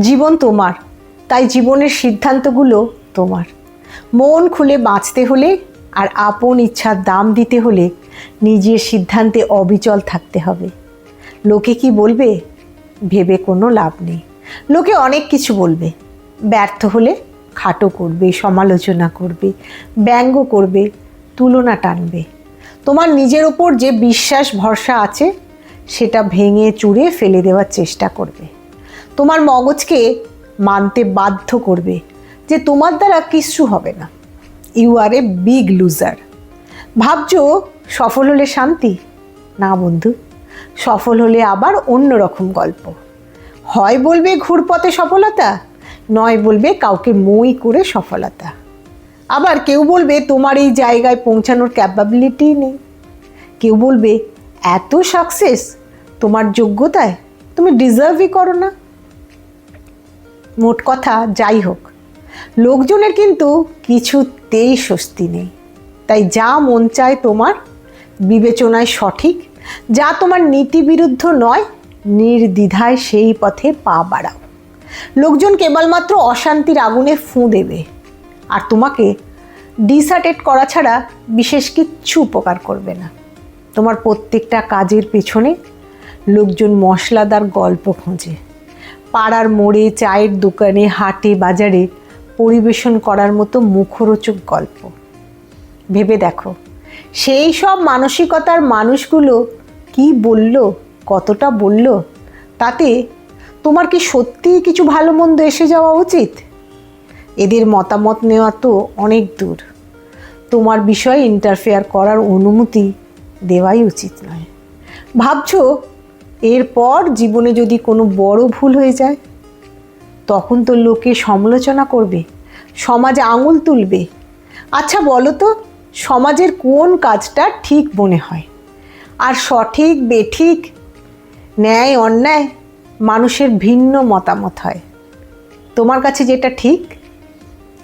জীবন তোমার, তাই জীবনের সিদ্ধান্তগুলো তোমার। মন খুলে বাঁচতে হলে আর আপন ইচ্ছার দাম দিতে হলে নিজের সিদ্ধান্তে অবিচল থাকতে হবে। লোকে কি বলবে? ভেবে কোনো লাভ নেই। লোকে অনেক কিছু বলবে। ব্যর্থ হলে খাটো করবে, সমালোচনা করবে, ব্যঙ্গ করবে, তুলনা টানবে। তোমার নিজের ওপর যে বিশ্বাস, ভরসা আছে, সেটা ভেঙে চুরে ফেলে দেওয়ার চেষ্টা করবে। তোমার মগজকে মানতে বাধ্য করবে যে তোমার দ্বারা কিচ্ছু হবে না। You are a big loser ভাবছ, সফল হলে শান্তি? না বন্ধু, সফল হলে আবার অন্য রকম গল্প। হয় বলবে ঘুরপথে সফলতা, নয় বলবে কাউকে মই করে সফলতা। আবার কেউ বলবে তোমার এই জায়গায় পৌঁছানোর ক্যাপাবিলিটি নেই। কেউ বলবে, এত সাকসেস তোমার যোগ্যতায় তুমি ডিজার্ভই করো না। মোট কথা, যাই হোক। লোকজনের কিন্তু কিছুতেই স্বস্তি নেই। তাই যা মন চায় তোমার বিবেচনায় সঠিক, যা তোমার নীতি বিরুদ্ধ নয়, নির্দ্বিধায় সেই পথে পা বাড়াও। লোকজন কেবলমাত্র অশান্তির আগুনে ফুঁ দেবে। আর তোমাকে ডিসার্টেড করা ছাড়া বিশেষ কিচ্ছু উপকার করবে না। তোমার প্রত্যেকটা কাজের পেছনে লোকজন মশলাদার গল্প খোঁজে। পাড়ার মোড়ে, চায়ের দোকানে, হাটে, বাজারে পরিবেশন করার মতো মুখরোচক গল্প। ভেবে দেখো, সেই সব মানসিকতার মানুষগুলো কি বলল, কতটা বলল, তাতে তোমার কি সত্যিই কিছু ভালো মন্দ এসে যাওয়া উচিত? এদের মতামত নেওয়া তো অনেক দূর। তোমার বিষয়ে ইন্টারফেয়ার করার অনুমতি দেওয়াই উচিত নয়। ভাবছ এরপর জীবনে যদি কোনো বড় ভুল হয়ে যায়, তখন তো লোকে সমালোচনা করবে, সমাজে আঙুল তুলবে। আচ্ছা বলো তো, সমাজের কোন কাজটা ঠিক মনে হয়? আর সঠিক, বেঠিক, ন্যায়, অন্যায়, মানুষের ভিন্ন মতামত হয়। তোমার কাছে যেটা ঠিক,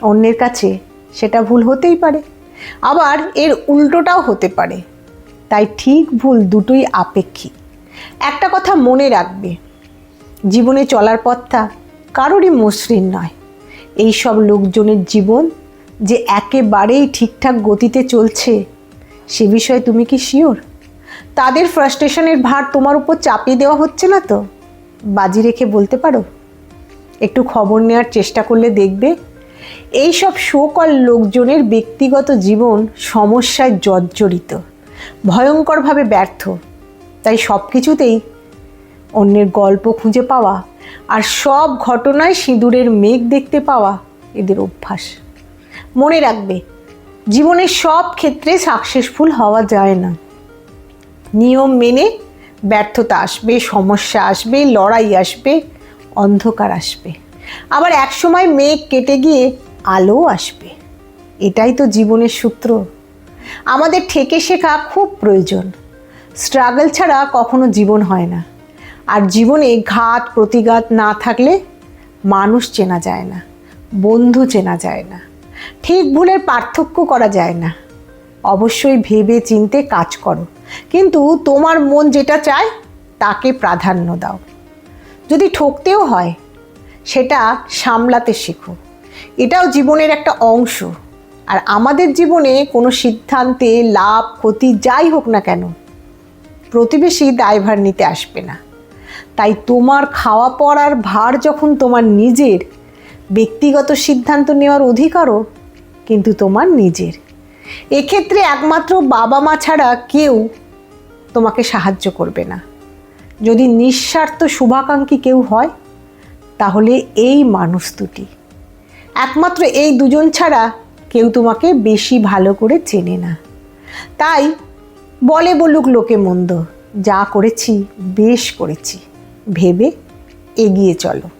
অন্যের কাছে সেটা ভুল হতেই পারে। আবার এর উল্টোটাও হতে পারে। তাই ঠিক ভুল দুটোই আপেক্ষিক। একটা কথা মনে রাখবে, জীবনে চলার পথটা কারোরই মসৃণ নয়। এই সব লোকজনের জীবন যে একেবারেই ঠিকঠাক গতিতে চলছে, সে বিষয়ে তুমি কি শিওর? তাদের ফ্রাস্ট্রেশনের ভার তোমার উপর চাপিয়ে দেওয়া হচ্ছে না তো? বাজি রেখে বলতে পারো? একটু খবর নেওয়ার চেষ্টা করলে দেখবে, এই সব শোকল লোকজনের ব্যক্তিগত জীবন সমস্যায় জর্জরিত, ভয়ঙ্করভাবে ব্যর্থ। তাই সব কিছুতেই অন্যের গল্প খুঁজে পাওয়া আর সব ঘটনায় সিঁদুরের মেঘ দেখতে পাওয়া এদের অভ্যাস। মনে রাখবে, জীবনের সব ক্ষেত্রে সাকসেসফুল হওয়া যায় না। নিয়ম মেনে ব্যর্থতা আসবে, সমস্যা আসবে, লড়াই আসবে, অন্ধকার আসবে। আবার একসময় মেঘ কেটে গিয়ে আলো আসবে। এটাই তো জীবনের সূত্র। আমাদের ঠেকে শেখা খুব প্রয়োজন। স্ট্রাগল ছাড়া কখনো জীবন হয় না। আর জীবনে ঘাত, প্রতিঘাত না থাকলে মানুষ চেনা যায় না, বন্ধু চেনা যায় না, ঠিক ভুলের পার্থক্য করা যায় না। অবশ্যই ভেবে চিনতে কাজ করো, কিন্তু তোমার মন যেটা চায় তাকে প্রাধান্য দাও। যদি ঠকতেও হয়, সেটা সামলাতে শেখো। এটাও জীবনের একটা অংশ। আর আমাদের জীবনে কোনো সিদ্ধান্তে লাভ, ক্ষতি যাই হোক না কেন প্রতিবেশী দায়ভার নিতে আসবে না। তাই তোমার খাওয়া পড়ার ভার যখন তোমার নিজের, ব্যক্তিগত সিদ্ধান্ত নেওয়ার অধিকারও কিন্তু তোমার নিজের। এক্ষেত্রে একমাত্র বাবা মা ছাড়া কেউ তোমাকে সাহায্য করবে না। যদি নিঃস্বার্থ শুভাকাঙ্ক্ষী কেউ হয়, তাহলে এই মানুষ দুটি। একমাত্র এই দুজন ছাড়া কেউ তোমাকে বেশি ভালো করে চেনে না। তাই বলে বলুক লোকে মন্দ। যা করেছি বেশ করেছি। ভেবে এগিয়ে চলো।